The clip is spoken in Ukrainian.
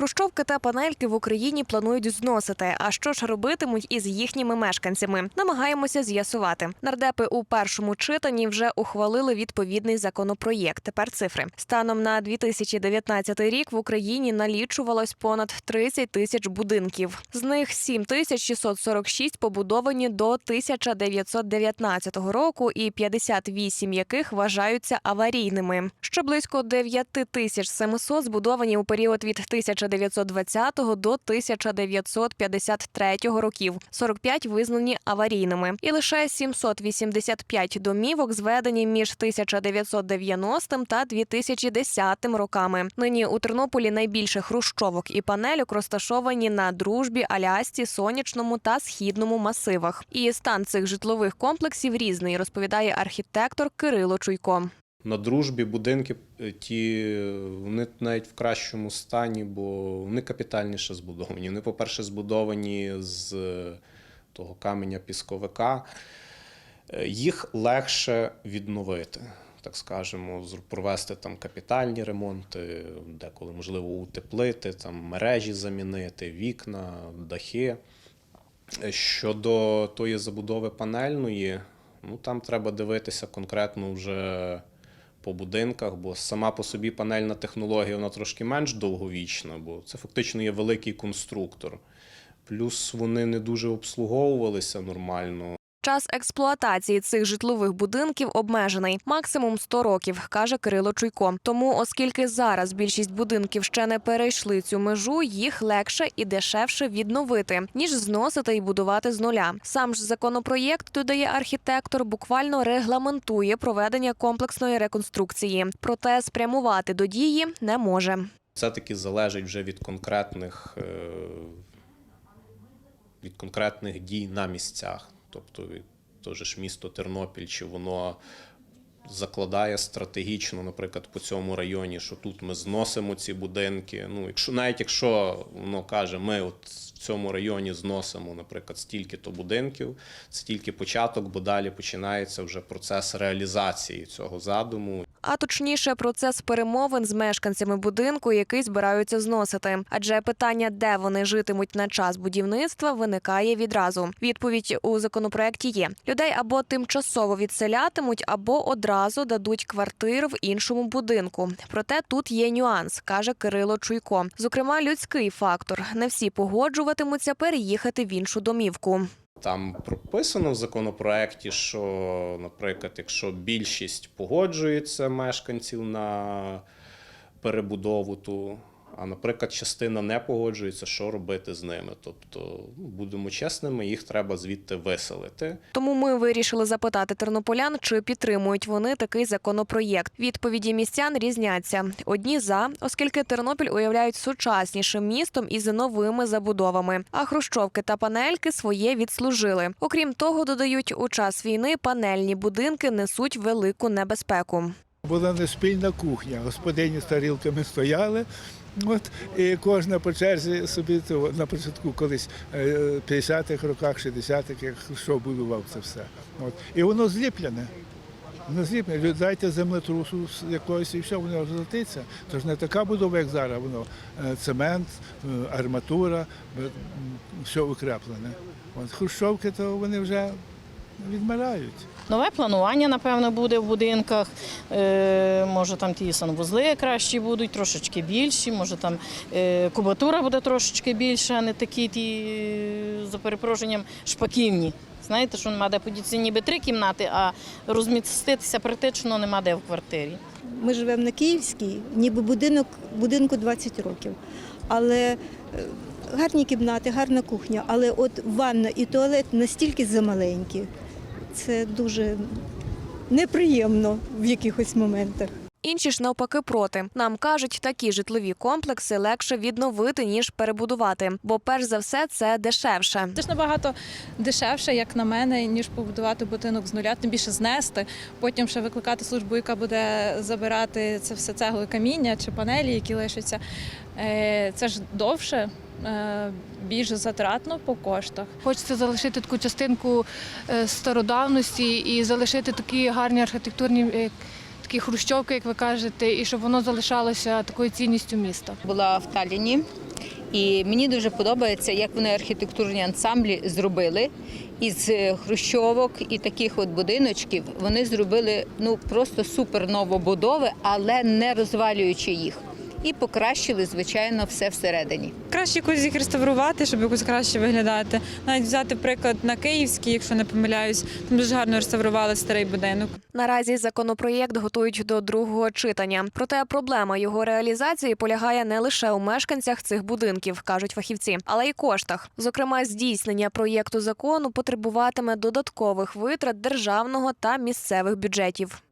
Хрущовки та панельки в Україні планують зносити. А що ж робитимуть із їхніми мешканцями? Намагаємося з'ясувати. Нардепи у першому читанні вже ухвалили відповідний законопроєкт. Тепер цифри станом на 2019 рік в Україні налічувалось понад 30 тисяч будинків. З них 7 тисяч 646 побудовані до 1919 року, і 58 яких вважаються аварійними. Ще близько 9 тисяч 700 збудовані у період від 1920 до 1953 років. 45 визнані аварійними, і лише 785 домівок зведені між 1990 та 2010 роками. Нині у Тернополі найбільше хрущовок і панельок розташовані на дружбі, Алясці, сонячному та східному масивах. І стан цих житлових комплексів різний, розповідає архітектор Кирило Чуйко. На дружбі будинки е, ті е, вони навіть в кращому стані, бо вони капітальніше збудовані. Вони, по-перше, збудовані з е, того каменя пісковика. Е, Їх легше відновити, так скажемо, провести там капітальні ремонти, деколи можливо утеплити, там мережі замінити, вікна, дахи. Щодо тої забудови панельної, ну там треба дивитися конкретно вже по будинках, бо сама по собі панельна технологія вона трошки менш довговічна, бо це фактично є великий конструктор. Плюс вони не дуже обслуговувалися нормально. Час експлуатації цих житлових будинків обмежений максимум 100 років, каже Кирило Чуйко. Тому, оскільки зараз більшість будинків ще не перейшли цю межу, їх легше і дешевше відновити, ніж зносити і будувати з нуля. Сам ж законопроєкт, додає архітектор, буквально регламентує проведення комплексної реконструкції, проте спрямувати до дії не може. Це таки залежить вже від конкретних, е, від конкретних дій на місцях. Тобто, теж ж місто Тернопіль, чи воно закладає стратегічно, наприклад, по цьому районі, що тут ми зносимо ці будинки. Ну, якщо навіть якщо воно каже, ми от цьому районі зносимо, наприклад, стільки-то будинків, це тільки початок, бо далі починається вже процес реалізації цього задуму. А точніше, процес перемовин з мешканцями будинку, який збираються зносити. Адже питання, де вони житимуть на час будівництва, виникає відразу. Відповідь у законопроекті є: людей або тимчасово відселятимуть, або одразу дадуть квартиру в іншому будинку. Проте тут є нюанс, каже Кирило Чуйко. Зокрема, людський фактор. Не всі погоджуватимуться переїхати в іншу домівку. Там прописано в законопроекті, що, наприклад, якщо більшість погоджується мешканців на перебудову ту, а наприклад, частина не погоджується, що робити з ними. Тобто, ну, будемо чесними, їх треба звідти виселити. Тому ми вирішили запитати тернополян, чи підтримують вони такий законопроєкт. Відповіді містян різняться. Одні за, оскільки Тернопіль уявляють сучаснішим містом із новими забудовами. А хрущовки та панельки своє відслужили. Окрім того, додають, у час війни панельні будинки несуть велику небезпеку. Була не спільна кухня. Господині з тарілками стояли. От, і кожна по черзі собі то, на початку колись е, 50-х роках, 60-х, як що будував це все. От. І воно зліплене. Воно зліплене. Дайте землетрусу з якогось і все, воно розлетиться. Тож не така будова, як зараз, воно е, цемент, е, арматура, е, все укреплене. От хрущовки, то вони вже відмирають. Нове планування, напевно, буде в будинках. Е, може, там ті санвузли кращі будуть, трошечки більші, може там е, кубатура буде трошечки більша, а не такі ті, за перепрошенням, шпаківні. Знаєте, що нема де подітися ніби три кімнати, а розміститися практично нема де в квартирі. Ми живемо на Київській, ніби будинок, будинку 20 років. Але е, гарні кімнати, гарна кухня, але от ванна і туалет настільки замаленькі. Це дуже неприємно в якихось моментах. Інші ж навпаки проти. Нам кажуть, такі житлові комплекси легше відновити ніж перебудувати, бо перш за все це дешевше. Це ж набагато дешевше, як на мене, ніж побудувати будинок з нуля, тим більше знести, потім ще викликати службу, яка буде забирати це все цегло каміння чи панелі, які лишаться. Е, Це ж довше, більш затратно по коштах. Хочеться залишити таку частинку е, стародавності і залишити такі гарні архітектурні е, такі хрущовки, як ви кажете, і щоб воно залишалося такою цінністю міста. була в Талліні, і мені дуже подобається, як вони архітектурні ансамблі зробили. Із е, хрущовок і таких от будиночків вони зробили ну просто супер новобудови, але не розвалюючи їх. І покращили, звичайно, все всередині. Краще якось їх реставрувати, щоб якось краще виглядати. Навіть взяти приклад на Київський, якщо не помиляюсь, там дуже гарно реставрували старий будинок. Наразі законопроєкт готують до другого читання. Проте проблема його реалізації полягає не лише у мешканцях цих будинків, кажуть фахівці, але й коштах. Зокрема, здійснення проєкту закону потребуватиме додаткових витрат державного та місцевих бюджетів.